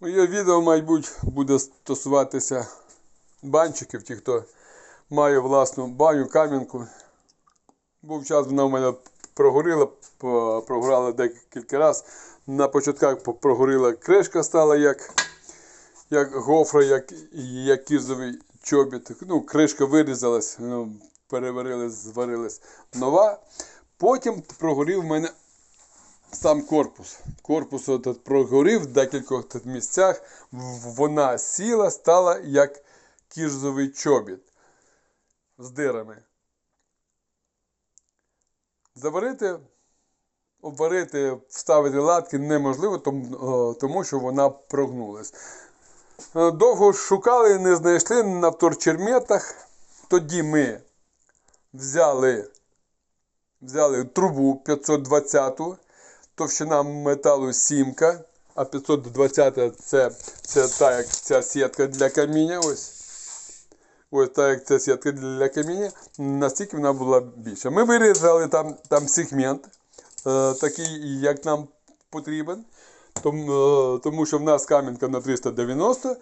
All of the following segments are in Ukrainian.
Моє відео, мабуть, буде стосуватися банчиків, ті, хто має власну баню, кам'янку. Був час, вона в мене прогоріла, прогорала декілька разів. На початках по- прогоріла кришка стала як, як гофра, як, як кізовий чобіт. Ну, кришка вирізалась, ну, переварили, зварилась нова. Потім прогорів в мене сам корпус. Корпус от прогорів в декількох місцях. Вона сіла, стала як кірзовий чобіт з дирами. Заварити, обварити, вставити латки неможливо, тому, що вона прогнулась. Е, Довго шукали, не знайшли на вторчерметах. Тоді ми взяли, взяли трубу 520 товщина металу сімка, а 520 це, це та як ця сітка для каміння. Ось. Ось так як ця сітка для каміння, настільки вона була більша. Ми вирізали там, там сегмент, е, такий, як нам потрібен. Тому, е, тому що в нас камінка на 390.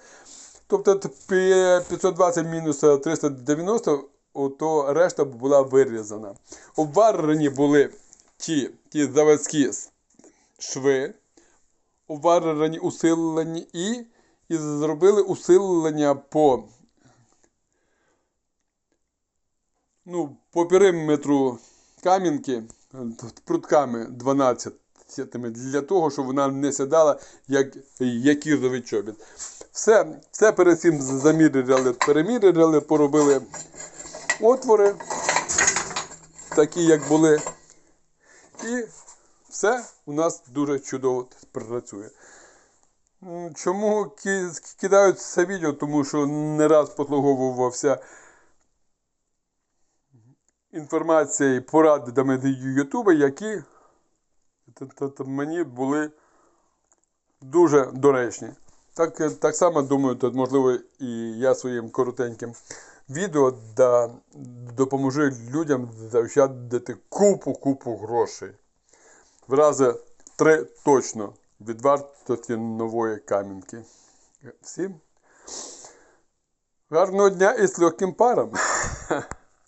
Тобто 520 мінус 390, то решта була вирізана. Обварені були ті, ті заводські шви, обварені, усилені і, і зробили усилення по, ну, по периметру камінки прутками 12 сітами для того, щоб вона не сідала як, як кірзовий чобіт. Все, все перед цим заміряли, переміряли, поробили отвори, такі, як були. І все у нас дуже чудово працює. Чому ки- кидають це відео? Тому що не раз послуговувався інформація і порадами Ютуба, які мені були дуже доречні. Так, е, так само думаю, тут можливо і я своїм коротеньким відео допоможу людям заощадити купу-купу грошей. В рази три точно від вартості нової камінки. Всім гарного дня і з легким паром!